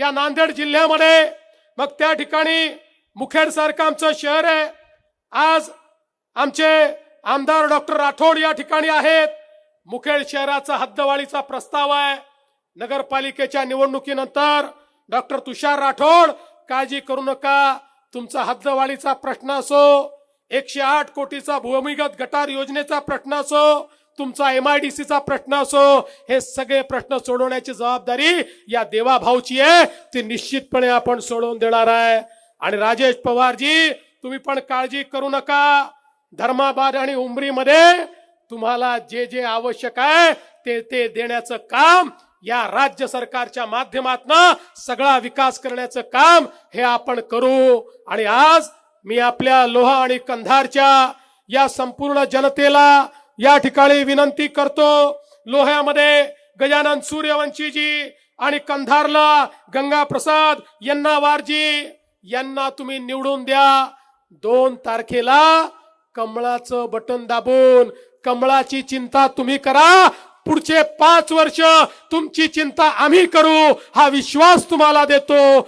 या नांदेड जिल्ह्यामध्ये. मग त्या ठिकाणी मुखेड सारखं आमचं शहर आहे. आज आमचे आमदार डॉक्टर राठोड या ठिकाणी आहेत. मुखेड शहराचा हद्दवाढीचा प्रस्ताव आहे. नगरपालिकेच्या निवडणुकीनंतर डॉक्टर तुषार राठोड काळजी करू नका तुमचा हद्दवाढीचा प्रश्न असो एकशे आठ कोटीचा भूमिगत गटार योजनेचा प्रश्न असो तुमचा एमआयडीसीचा प्रश्न असो हे सगळे प्रश्न सोडवण्याची जबाबदारी या देवाभाऊची आहे. ती निश्चितपणे आपण सोडवून देणार आहे. आणि राजेश पवारजी तुम्ही पण काळजी करू नका. धर्माबाद आणि उमरीमध्ये तुम्हाला जे जे आवश्यक आहे ते ते देण्याचं काम या राज्य सरकारच्या माध्यमातून सगळा विकास करण्याचं काम हे आपण करू. आणि आज मी आपल्या लोहा आणि कंधारच्या या संपूर्ण जनतेला या ठिकाणी विनंती करतो लोह्यामध्ये गजानन सूर्यवंशीजी आणि कंधारला गंगा प्रसाद यन्नावारजी यांना तुम्ही निवडून द्या. दोन तारखेला कमळाचं बटन दाबून कमळाची चिंता तुम्ही करा. पुढचे पाच वर्ष तुमची चिंता आम्ही करू. हा विश्वास तुम्हाला देतो.